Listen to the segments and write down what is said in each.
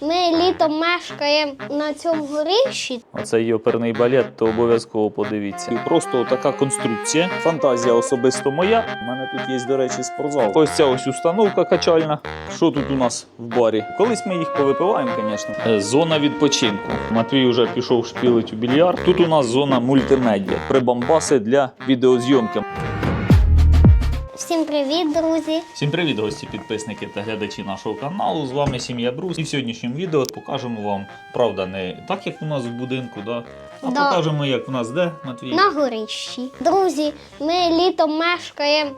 Ми літом мешкаємо на цьому горищі. Оцей оперний балет, то обов'язково подивіться. Просто така конструкція. Фантазія особисто моя. У мене тут є, до речі, спортзал. Ось ця ось установка качальна. Що тут у нас в барі? Колись ми їх повипиваємо, звісно. Зона відпочинку. Матвій вже пішов шпілить у більярд. Тут у нас зона мультимедіа. Прибамбаси для відеозйомки. Всім привіт, друзі! Всім привіт, гості, підписники та глядачі нашого каналу. З вами сім'я Брус. І в сьогоднішньому відео покажемо вам, правда, не так, як у нас в будинку, да? а Да. покажемо, як у нас де, Матвій. На горищі. Друзі, ми літом мешкаємо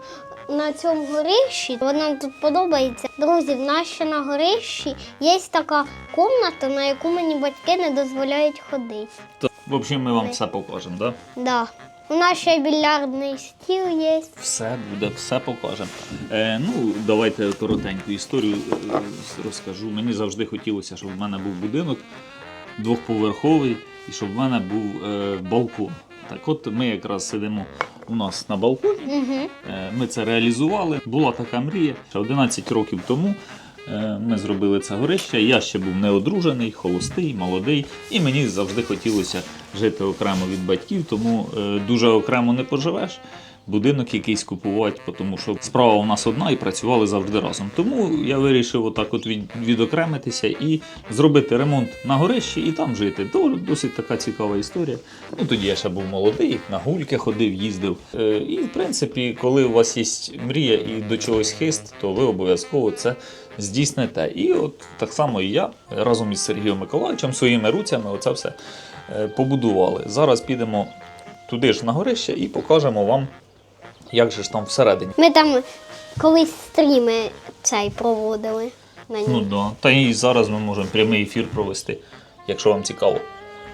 на цьому горищі. Воно нам тут подобається. Друзі, в нас ще на горищі є така кімната, на яку мені батьки не дозволяють ходити. То, в общем, ми вам все покажемо, да? Да. У нас ще більярдний стіл є. Все буде, все покажемо. Е, ну, давайте коротеньку історію е, розкажу. Мені завжди хотілося, щоб в мене був будинок двохповерховий і щоб в мене був е, балкон. Так от ми якраз сидимо у нас на балконі. Угу. Е, Ми це реалізували. Була така мрія. Ще 11 років тому ми зробили це горище. Я ще був неодружений, холостий, молодий, і мені завжди хотілося жити окремо від батьків, тому е, дуже окремо не поживеш. Будинок якийсь купувати, тому що справа у нас одна і працювали завжди разом. Тому я вирішив отак от від, відокремитися і зробити ремонт на горищі і там жити. Досить така цікава історія. Ну тоді я ще був молодий, на гульки ходив, їздив. Е, і в принципі, коли у вас є мрія і до чогось хист, то ви обов'язково це здійсните. І от так само і я разом із Сергієм Миколаївичем своїми руцями оце все е, побудували. Зараз підемо туди ж на горище і покажемо вам, як же ж там всередині. Ми там колись стріми цей проводили на ній. Ну да. Та і зараз ми можемо прямий ефір провести, якщо вам цікаво.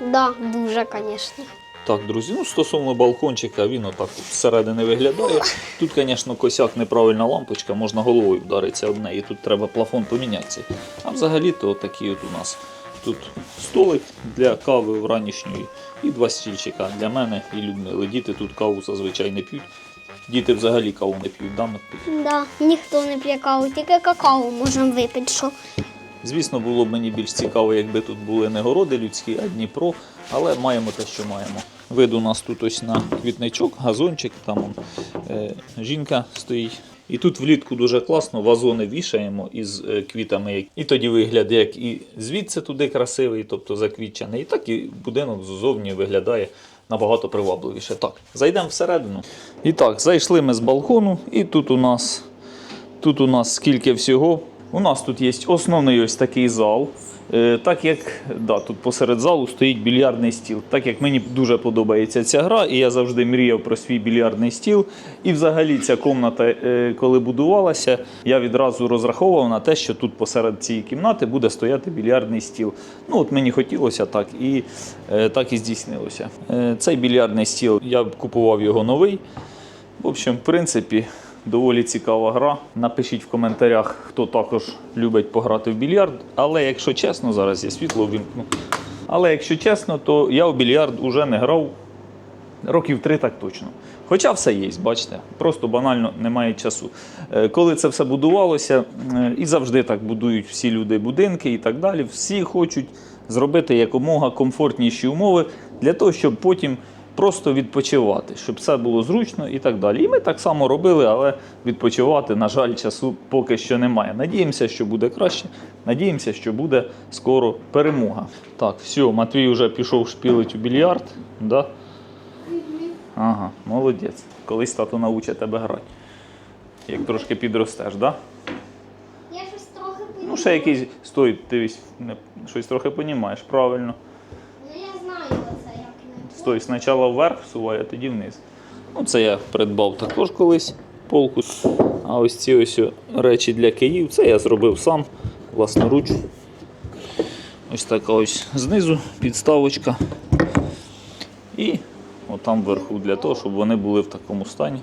Да, дуже, звісно. Так, друзі, ну стосовно балкончика, він отак от зсередини виглядає. Тут, звісно, косяк неправильна лампочка, можна головою вдаритися об неї. Тут треба плафон помінятися. А взагалі-то такий от у нас тут столик для кави вранішньої і два стільчика для мене і Людмили. Діти тут каву зазвичай не п'ють. Діти взагалі каву не п'ють, да, Матвій? Да, ніхто не п'є каву, тільки какао можемо випити. Що. Звісно, було б мені більш цікаво, якби тут були не городи людські, а Дніпро, але маємо те, що маємо. Вид у нас тут ось на квітничок, газончик, там он, е, жінка стоїть. І тут влітку дуже класно, вазони вішаємо із е, квітами. І тоді вигляд як і звідси туди красивий, тобто заквітчений, і так і будинок ззовні виглядає набагато привабливіше. Так, зайдемо всередину. І так, зайшли ми з балкону, і тут у нас Тут у нас скільки всього. У нас тут є основний ось такий зал. Е, Так як да, тут посеред залу стоїть більярдний стіл. Так як мені дуже подобається ця гра, і я завжди мріяв про свій більярдний стіл. І взагалі ця кімната, е, коли будувалася, я відразу розраховував на те, що тут посеред цієї кімнати буде стояти більярдний стіл. Ну от мені хотілося так, і е, так і здійснилося. Цей більярдний стіл я купував його новий. В общем, в принципі, доволі цікава гра. Напишіть в коментарях, хто також любить пограти в більярд. Але якщо чесно, зараз я світло вімкну. Але якщо чесно, то я в більярд уже не грав років три так точно. Хоча все є, бачите, просто банально немає часу. Е, Коли це все будувалося, е, і завжди так будують всі люди будинки і так далі, всі хочуть зробити якомога комфортніші умови для того, щоб потім просто відпочивати, щоб все було зручно і так далі. І ми так само робили, але відпочивати, на жаль, часу поки що немає. Надіємося, що буде краще. Надіємося, що буде скоро перемога. Так, все, Матвій вже пішов шпілить у більярд. Да? Ага, молодець. Колись тато научить тебе грати. Як трошки підростеш, так? Да? Я щось трохи Ну, ще якийсь. Стой, не- щось трохи понімаєш, правильно. Ну я знаю це як Стой, спочатку вверх всувай, а тоді вниз. Ну, це я придбав також колись полку. А ось ці ось речі для Київ, це я зробив сам власноруч. Ось така ось знизу підставочка. І отам вверху для того, щоб вони були в такому стані.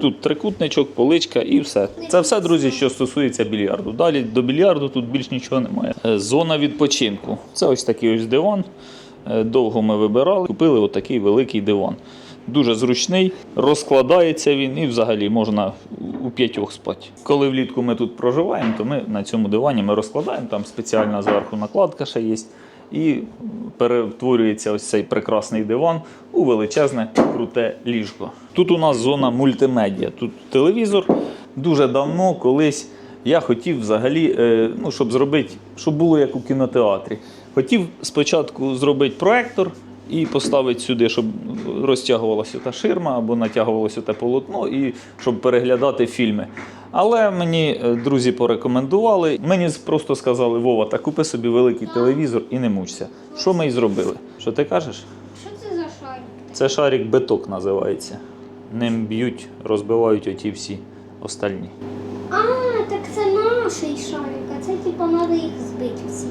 Тут трикутничок, поличка і все. Це все, друзі, що стосується більярду. Далі до більярду тут більш нічого немає. Е, Зона відпочинку. Це ось такий ось диван. Е, Довго ми вибирали, купили отакий великий диван. Дуже зручний, розкладається він і взагалі можна у п'ятьох спати. Коли влітку ми тут проживаємо, то ми на цьому дивані ми розкладаємо, там спеціальна зверху накладка ще є. І перетворюється ось цей прекрасний диван у величезне круте ліжко. Тут у нас зона мультимедіа. Тут телевізор. Дуже давно, колись я хотів взагалі, е, ну, щоб зробити, щоб було як у кінотеатрі. Хотів спочатку зробити проектор і поставити сюди, щоб розтягувалася та ширма або натягувалося те полотно, і щоб переглядати фільми. Але мені е, друзі порекомендували. Мені просто сказали: Вова, та купи собі великий телевізор і не мучся. Що ми й зробили? Що ти кажеш? Що це за шарик? Це шарик биток називається. Ним б'ють, розбивають оті всі остальні. А, так це наш шарик, а це типа треба їх збити всі.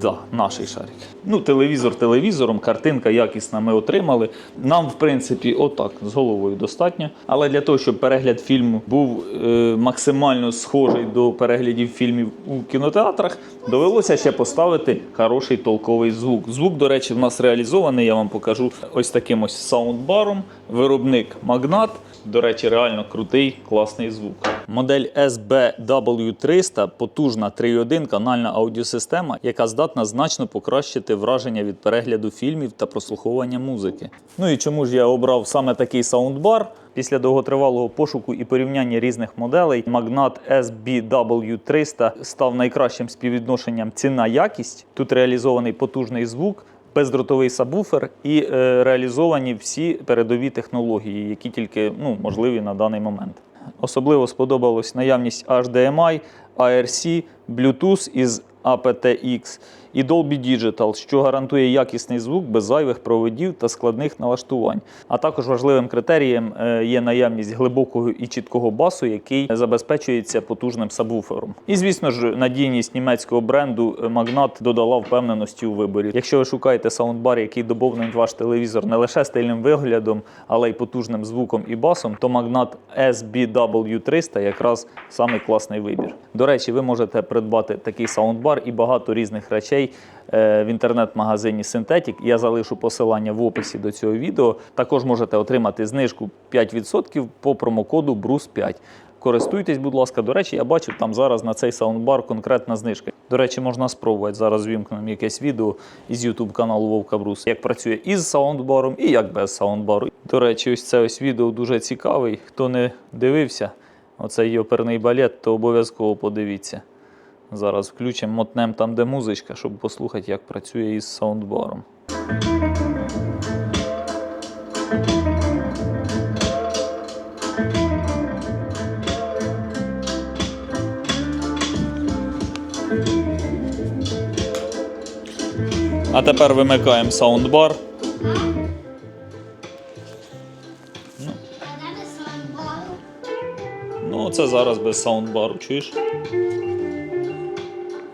Да, наш шарик. Ну, телевізор телевізором, картинка якісна ми отримали. Нам, в принципі, отак з головою достатньо. Але для того, щоб перегляд фільму був е, максимально схожий до переглядів фільмів у кінотеатрах, довелося ще поставити хороший толковий звук. Звук, до речі, в нас реалізований. Я вам покажу ось таким ось саундбаром. Виробник Магнат. До речі, реально крутий, класний звук. Модель SBW300 потужна 3.1 канальна аудіосистема, яка здатна значно покращити враження від перегляду фільмів та прослуховування музики. Ну і чому ж я обрав саме такий саундбар? Після довготривалого пошуку і порівняння різних моделей Magnat SBW300 став найкращим співвідношенням ціна-якість. Тут реалізований потужний звук, бездротовий сабвуфер і е, реалізовані всі передові технології, які тільки ну, можливі на даний момент. Особливо сподобалась наявність HDMI, ARC, Bluetooth із aptX і Dolby Digital, що гарантує якісний звук без зайвих проводів та складних налаштувань. А також важливим критерієм е, є наявність глибокого і чіткого басу, який забезпечується потужним сабвуфером. І звісно ж, надійність німецького бренду Magnat додала впевненості у виборі. Якщо ви шукаєте саундбар, який доповнить ваш телевізор не лише стильним виглядом, але й потужним звуком і басом, то Magnat SBW300 якраз самий класний вибір. До речі, ви можете придбати такий саундбар і багато різних речей е, в інтернет-магазині Synthetic. Я залишу посилання в описі до цього відео. Також можете отримати знижку 5% по промокоду BRUCE5. Користуйтесь, будь ласка. До речі, я бачив там зараз на цей саундбар конкретна знижка. До речі, можна спробувати. Зараз вімкнемо якесь відео із YouTube каналу Вовка Брус, як працює із саундбаром і як без саундбару. До речі, ось це ось відео дуже цікавий. Хто не дивився, оцей оперний балет, то обов'язково подивіться. Зараз включимо, мотнем там, де музичка, щоб послухати, як працює із саундбаром. А тепер вимикаємо саундбар. Це зараз без саундбару, чуєш?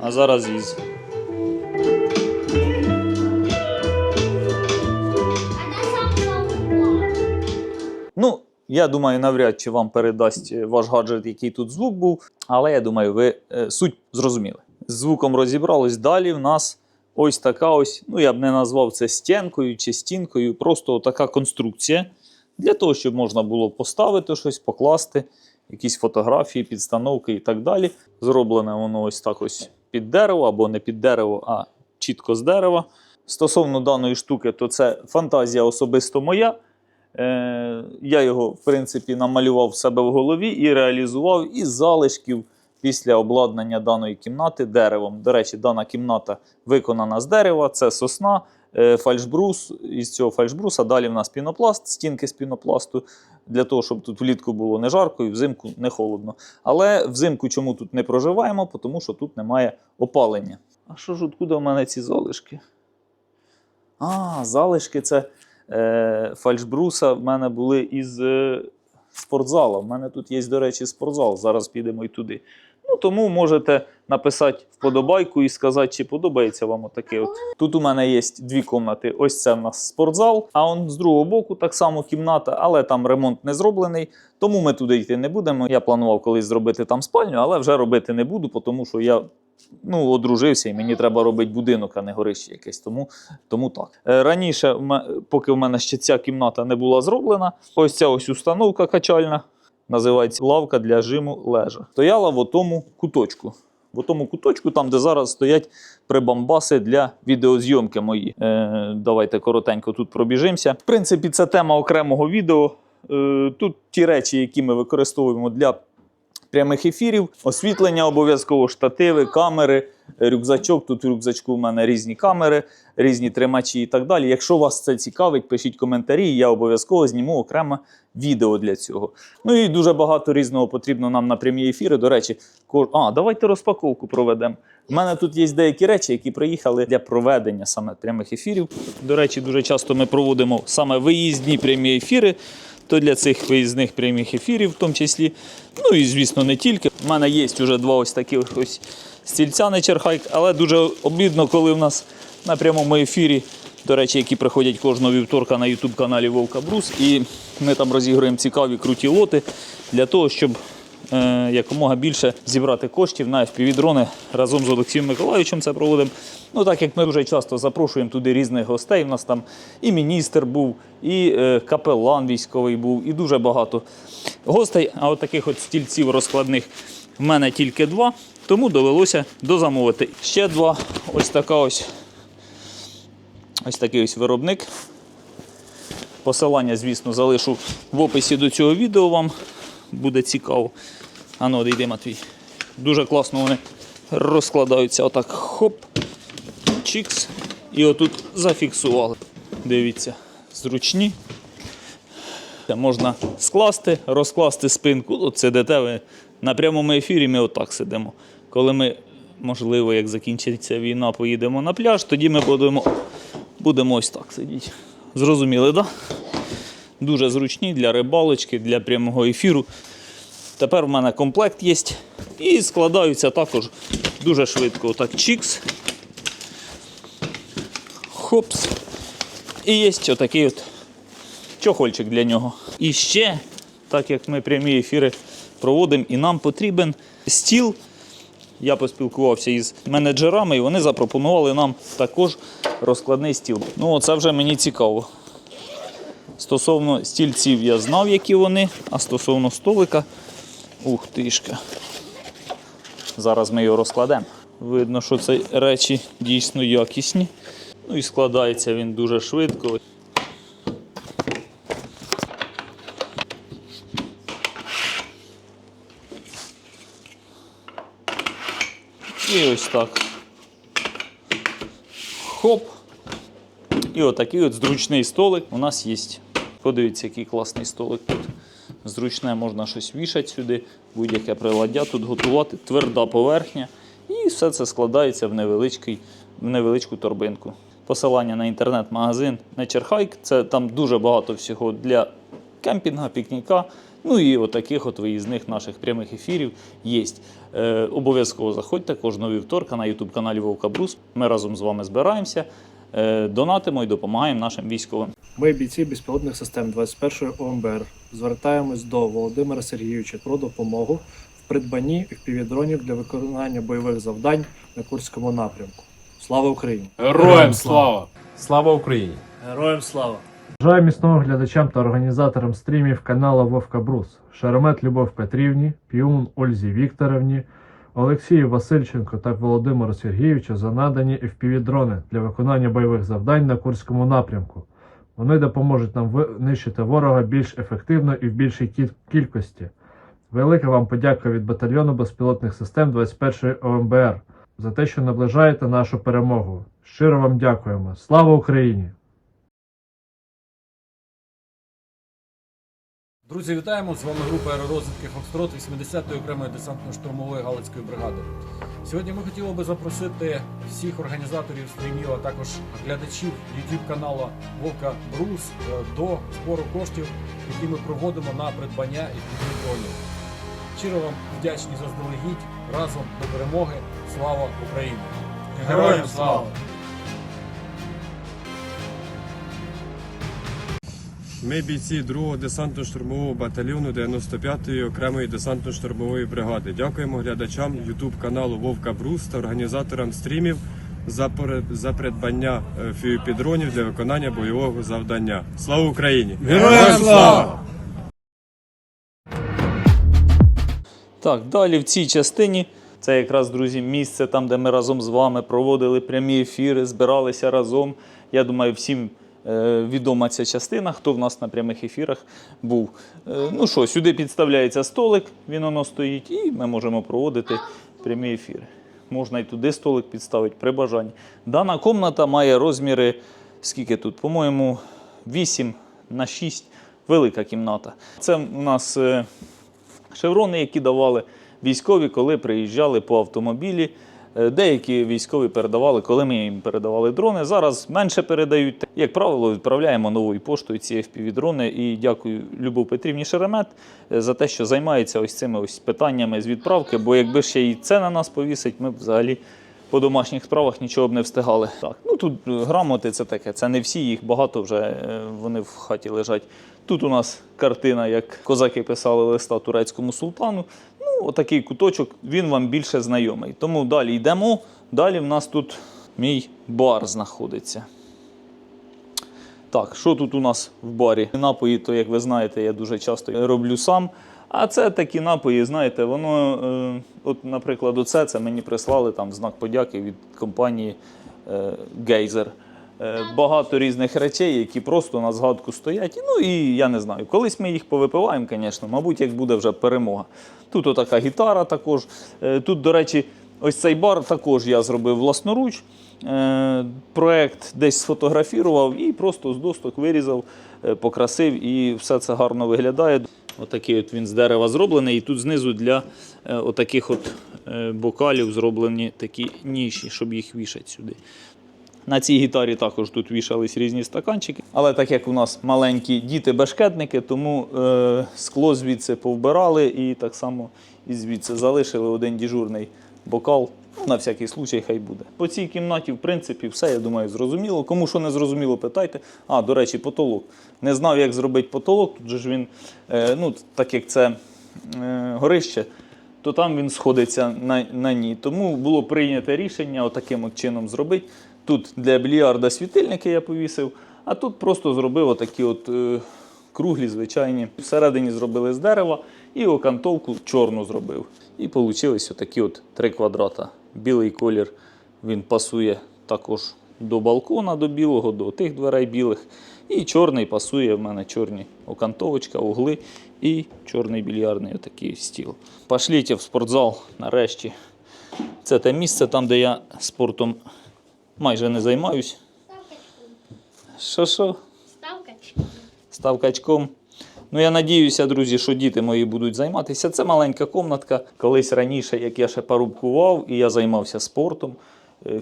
А зараз із. Ну, я думаю, навряд чи вам передасть е, ваш гаджет, який тут звук був. Але я думаю, ви е, суть зрозуміли. З звуком розібрались. Далі в нас ось така ось, ну я б не назвав це стінкою чи стінкою, просто така конструкція. Для того, щоб можна було поставити щось, покласти, якісь фотографії, підстановки і так далі. Зроблене воно ось так ось під дерево або не під дерево, а чітко з дерева. Стосовно даної штуки, то це фантазія особисто моя. Е, я його, в принципі, намалював в себе в голові і реалізував із залишків після обладнання даної кімнати деревом. До речі, дана кімната виконана з дерева, це сосна, фальшбрус. Із цього фальшбруса далі в нас пінопласт, стінки з пінопласту, для того, щоб тут влітку було не жарко і взимку не холодно. Але взимку чому тут не проживаємо? Тому що тут немає опалення. А що ж, откуда в мене ці залишки? А, залишки це е, фальшбруса в мене були із е, спортзала. В мене тут є, до речі, спортзал. Зараз підемо і туди. Ну, тому можете написати вподобайку і сказати, чи подобається вам отаке. От. Тут у мене є дві кімнати. Ось це в нас спортзал, а он з другого боку так само кімната, але там ремонт не зроблений. Тому ми туди йти не будемо. Я планував колись зробити там спальню, але вже робити не буду, тому що я ну, одружився, і мені треба робити будинок, а не горище якесь. Тому, тому так. Е, Раніше, поки в мене ще ця кімната не була зроблена, ось ця ось установка качальна, називається лавка для жиму лежа. Стояла в отому куточку. В тому куточку, там, де зараз стоять прибамбаси для відеозйомки мої. Е, давайте коротенько тут пробіжимося. В принципі, це тема окремого відео. Е, тут ті речі, які ми використовуємо для прямих ефірів, освітлення обов'язково, штативи, камери, рюкзачок. Тут в рюкзачку в мене різні камери, різні тримачі і так далі. Якщо вас це цікавить, пишіть коментарі, я обов'язково зніму окреме відео для цього. Ну і дуже багато різного потрібно нам на прямі ефіри. До речі, ко- а, давайте розпаковку проведемо. У мене тут є деякі речі, які приїхали для проведення саме прямих ефірів. До речі, дуже часто ми проводимо саме виїзні прямі ефіри. То для цих виїзних прямих ефірів, в тому числі. Ну і звісно, не тільки. У мене є вже два ось такі ось стільця на черхайк, але дуже обідно, коли в нас на прямому ефірі, до речі, які приходять кожного вівторка на YouTube каналі Вовка Брус. І ми там розігруємо цікаві круті лоти для того, щоб е, якомога більше зібрати коштів на FPV-дрони разом з Олексієм Миколаївичем це проводимо. Ну, так як ми дуже часто запрошуємо туди різних гостей. У нас там і міністр був, і е, капелан військовий був, і дуже багато гостей. А от таких от стільців розкладних в мене тільки два, тому довелося дозамовити. Ще два. Ось така ось. Ось такий ось виробник. Посилання, звісно, залишу в описі до цього відео вам. Буде цікаво. Ану, одійди, Матвій. Дуже класно вони розкладаються. Отак хоп, чікс. І отут зафіксували. Дивіться, зручні. Можна скласти, розкласти спинку. От сидите ви на прямому ефірі, ми отак сидимо. Коли ми, можливо, як закінчиться війна, поїдемо на пляж, тоді ми будемо, будемо ось так сидіти. Зрозуміли, так? Да? Дуже зручні для рибалочки, для прямого ефіру. Тепер в мене комплект є. І складаються також дуже швидко. Отак чікс. Хопс. І є отакий от чохольчик для нього. І ще, так як ми прямі ефіри проводимо, і нам потрібен стіл. Я поспілкувався із менеджерами, і вони запропонували нам також розкладний стіл. Ну, це вже мені цікаво. Стосовно стільців я знав, які вони, а стосовно столика, ух тишка. Зараз ми його розкладемо. Видно, що це речі дійсно якісні. Ну і складається він дуже швидко. І ось так. Хоп. І отакий от зручний столик у нас є. Подивіться, який класний столик тут. Зручне, можна щось вішати сюди, будь-яке приладдя тут готувати, тверда поверхня. І все це складається в, невеличкий, в невеличку торбинку. Посилання на інтернет-магазин Nature Це там дуже багато всього для кемпінга, пікніка. Ну і отаких от виїзних наших прямих ефірів є. Е, обов'язково заходьте кожного вівторка на YouTube каналі Вовка Брус. Ми разом з вами збираємося, е, донатимо і допомагаємо нашим військовим. Ми, бійці безпілотних систем 21-ї ОМБР, звертаємось до Володимира Сергійовича про допомогу в придбанні FPV-дронів для виконання бойових завдань на Курському напрямку. Слава Україні! Героям слава! Слава Україні! Героям слава! Бажаю міцного глядачам та організаторам стрімів каналу Вовка Брус, Шеремет Любов Петрівні, Піун Ользі Вікторовні, Олексію Васильченко та Володимиру Сергійовичу за надані FPV-дрони для виконання бойових завдань на Курському напрямку. Вони допоможуть нам винищити ворога більш ефективно і в більшій кі- кількості. Велика вам подяка від батальйону безпілотних систем 21 ОМБР за те, що наближаєте нашу перемогу. Щиро вам дякуємо. Слава Україні! Друзі, вітаємо! З вами група аеророзвідки Фокстрот 80-ї окремої десантно-штурмової Галицької бригади. Сьогодні ми хотіли би запросити всіх організаторів стрімів, а також глядачів YouTube каналу Вовка Брус е, до збору коштів, які ми проводимо на придбання і дронів. Щиро вам вдячні заздалегідь. Разом до перемоги. Слава Україні! Героям слава! Ми бійці 2-го десантно-штурмового батальйону 95-ї окремої десантно-штурмової бригади. Дякуємо глядачам YouTube каналу Вовка Брус та організаторам стрімів за, пере- за придбання е, фіопідронів для виконання бойового завдання. Слава Україні! Героям слава! Так, далі в цій частині це якраз, друзі, місце там, де ми разом з вами проводили прямі ефіри, збиралися разом. Я думаю, всім відома ця частина, хто в нас на прямих ефірах був. Е, ну що, сюди підставляється столик, він воно стоїть, і ми можемо проводити прямі ефіри. Можна і туди столик підставити при бажанні. Дана комната має розміри, скільки тут? По-моєму, 8 на 6. Велика кімната. Це у нас. е, Шеврони, які давали військові, коли приїжджали по автомобілі. Е, Деякі військові передавали, коли ми їм передавали дрони. Зараз менше передають. Як правило, відправляємо новою поштою ці FPV-дрони. І дякую Любов Петрівні Шеремет е, за те, що займається ось цими ось питаннями з відправки. Бо якби ще і це на нас повісить, ми б взагалі по домашніх справах нічого б не встигали. Так, ну тут е, грамоти це таке, це не всі, їх багато вже вони в хаті лежать. Тут у нас картина, як козаки писали листа турецькому султану. Ну, отакий куточок, він вам більше знайомий. Тому далі йдемо. Далі в нас тут мій бар знаходиться. Так, що тут у нас в барі? Напої, то, як ви знаєте, я дуже часто роблю сам. А це такі напої, знаєте, воно, е, от, наприклад, оце це мені прислали там знак подяки від компанії е, Гейзер. Е, багато різних речей, які просто на згадку стоять. Ну і я не знаю, колись ми їх повипиваємо, звісно, мабуть, як буде вже перемога. Тут отака гітара також. Е, тут, до речі, ось цей бар також я зробив власноруч. Е, Проект десь сфотографував і просто з досток вирізав, покрасив, і все це гарно виглядає. Отакий от він з дерева зроблений. І тут знизу для отаких от бокалів зроблені такі ніші, щоб їх вішати сюди. На цій гітарі також тут вішались різні стаканчики. Але так як у нас маленькі діти-бешкетники, тому е, скло звідси повбирали і так само і звідси залишили один діжурний бокал. Ну, На всякий случай хай буде. По цій кімнаті, в принципі, все, я думаю, зрозуміло. Кому що не зрозуміло, питайте. А, до речі, потолок. Не знав, як зробити потолок. Тут же ж він, е, ну, так як це е, горище, то там він сходиться на, на ній. Тому було прийнято рішення отаким от чином зробити. Тут для більярда світильники я повісив, а тут просто зробив отакі от е, круглі, звичайні. Всередині зробили з дерева і окантовку чорну зробив. І вийшли отакі от три квадрата. Білий колір він пасує також до балкона, до білого, до тих дверей білих. І чорний пасує в мене чорні окантовочка, угли і чорний більярдний отакий стіл. Пошліть в спортзал нарешті. Це те місце там, де я спортом майже не займаюсь. Що що? Ставкач. Став качком. Ну, я надіюся, друзі, що діти мої будуть займатися. Це маленька комнатка. Колись раніше, як я ще парубкував, і я займався спортом,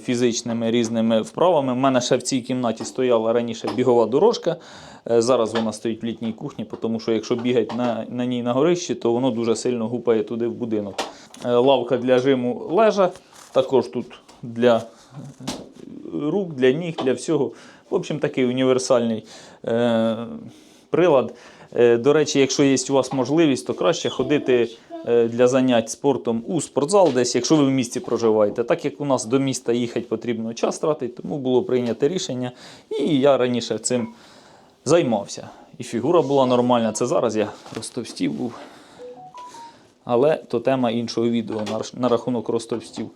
фізичними різними вправами. У мене ще в цій кімнаті стояла раніше бігова дорожка. Е, Зараз вона стоїть в літній кухні, тому що якщо бігати на, на ній на горищі, то воно дуже сильно гупає туди в будинок. Е, Лавка для жиму лежа, також тут для рук, для ніг, для всього. В общем, такий універсальний е, прилад. Е, до речі, якщо є у вас можливість, то краще ходити е, для занять спортом у спортзал десь, якщо ви в місті проживаєте. Так як у нас до міста їхати потрібно час тратити, тому було прийнято рішення. І я раніше цим займався. І фігура була нормальна. Це зараз я розтовстів був. Але то тема іншого відео на, рахунок розтовстів.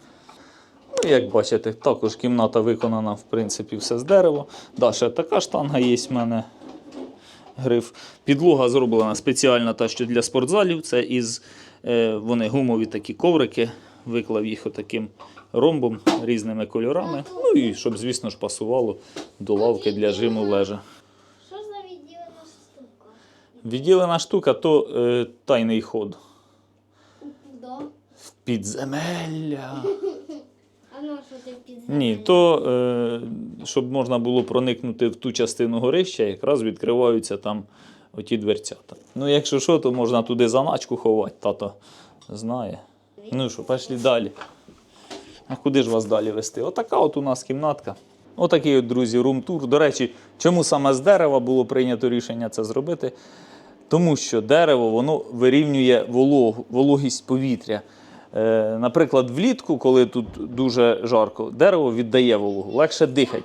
Ну, як бачите, також кімната виконана, в принципі, все з дерева. Да, така штанга є в мене. Гриф. Підлога зроблена спеціальна та, що для спортзалів. Це із е, вони гумові такі коврики. Виклав їх отаким ромбом різними кольорами. Ну і щоб, звісно ж, пасувало до лавки для жиму лежа. Що за відділена штука? Відділена штука то е, тайний ход. До. Підземелля. А ну що ти під Ні, то е, щоб можна було проникнути в ту частину горища, якраз відкриваються там оті дверцята. Ну, якщо що, то можна туди заначку ховати, тато знає. Ну що, пішли далі. А куди ж вас далі вести? Отака от у нас кімнатка. Отакий от, друзі, рум-тур. До речі, чому саме з дерева було прийнято рішення це зробити? Тому що дерево воно вирівнює вологу, вологість повітря. Е, наприклад, влітку, коли тут дуже жарко, дерево віддає вологу, легше дихати.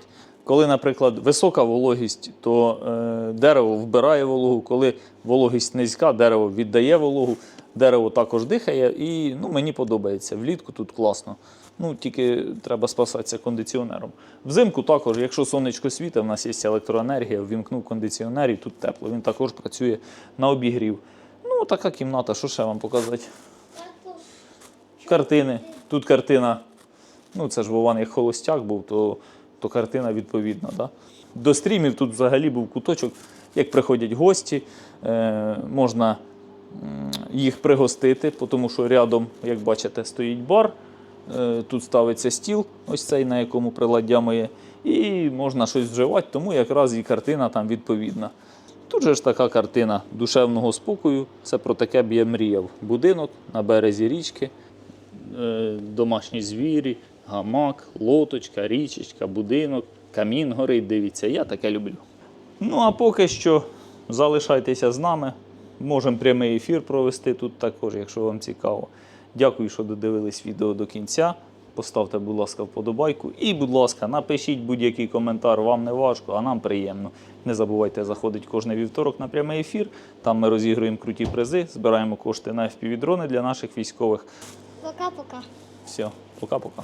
Коли, наприклад, висока вологість, то е, дерево вбирає вологу. Коли вологість низька, дерево віддає вологу. Дерево також дихає, і ну, мені подобається. Влітку тут класно. Ну, тільки треба спасатися кондиціонером. Взимку також, якщо сонечко світить, в нас є електроенергія, ввімкнув кондиціонер і тут тепло. Він також працює на обігрів. Ну, така кімната, що ще вам показати? Картини. Тут картина. Ну, це ж Вован як холостяк був, то, то картина відповідна. Да? До стрімів тут взагалі був куточок, як приходять гості, е, можна їх пригостити, тому що рядом, як бачите, стоїть бар. Е, Тут ставиться стіл, ось цей, на якому приладдя моє, і можна щось вживати, тому якраз і картина там відповідна. Тут же ж така картина душевного спокою. Це про таке б я мріяв. Будинок на березі річки, е, домашні звірі, гамак, лоточка, річечка, будинок, камін горить. Дивіться, я таке люблю. Ну а поки що залишайтеся з нами. Можемо прямий ефір провести тут також, якщо вам цікаво. Дякую, що додивились відео до кінця. Поставте, будь ласка, вподобайку. І, будь ласка, напишіть будь-який коментар, вам не важко, а нам приємно. Не забувайте заходити кожний вівторок на прямий ефір. Там ми розігруємо круті призи, збираємо кошти на FPV-дрони для наших військових. Пока-пока. Все, пока-пока.